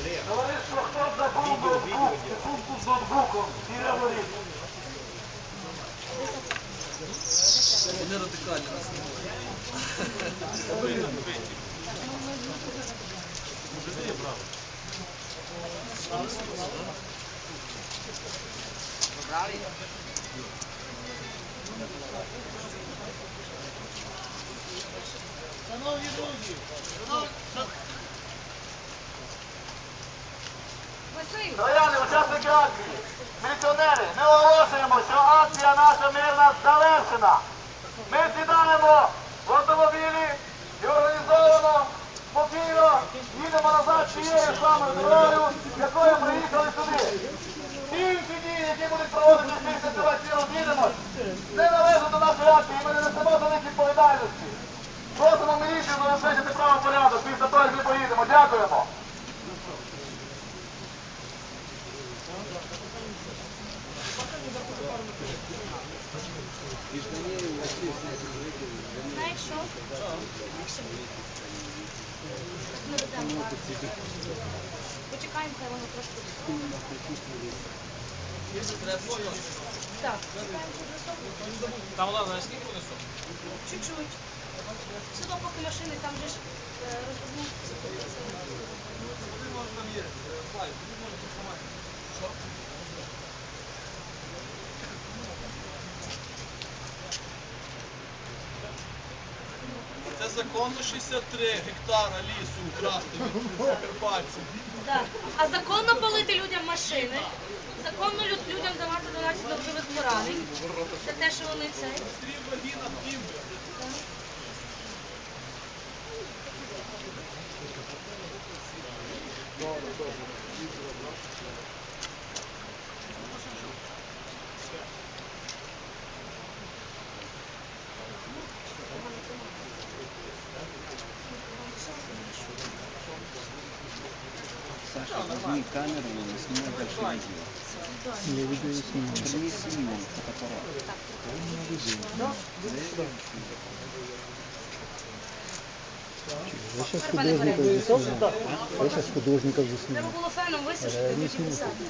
ну, я предыдущую, всё, факты, э, Товариство, хто забув ноутбук, сумку з ноутбуком, всі говорить. Не радикально. Трояни, учасники акції, міліціонери, ми оголошуємо, що акція наша мирна завершена. Ми сідаємо в автомобілі і організовано, спокійно їдемо назад тією самою дорогою, якою приїхали сюди. Всі інші дії, які будуть після цього всі роз'їдемось, не належать до нашої акції, ми не несемо них відповідальності. Просимо міліцію забезпечити правопорядок після того, як ми поїдемо. Дякуємо. Знаєш що? Ми ведемо акцію. Почекаємо, хай воно трошки. Так, почекаємо, щоб висохло. Там ладно, скільки вони сумки? Чуть-чуть. Одно поки машини, там же ж е, розвернуться. Це законно 63 гектара лісу украсти від закарпатців. Так. А законно палити людям машини, законно лю- людям давати 12 ножових поранень. Це те, що вони це. Три ваги на Саша, возьми камеру, снимай большое видео. я видео не снимаю. Принеси ему фотоаппарат. Я сейчас Тепер пане художников Валерій. заснимаю. Я сейчас художников Треба заснимаю. було феном висушити, Я не потім сниму. писати.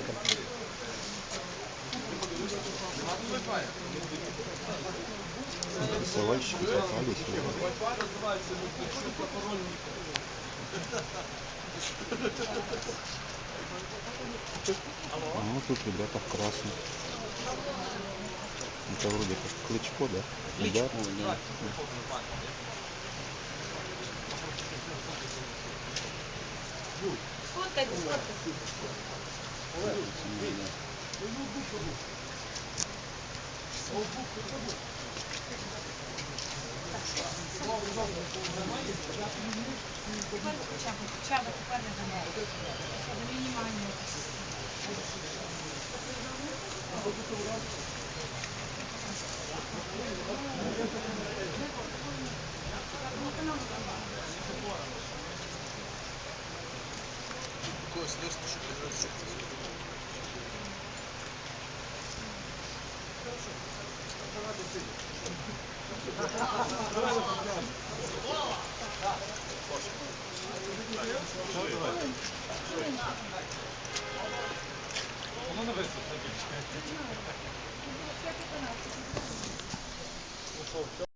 Рисовальщики попались. Wi-Fi називається мультичука А вот тут ребята в красном. Это вроде как Клычко, да? Кличко, да. да. Сфоткай, сфоткай. Ноутбук, ноутбук. Тепер хоча б, хоча б тепер не замовити. Щодо мінімального. Такое следствие, что придется Хорошо. Давай до そう。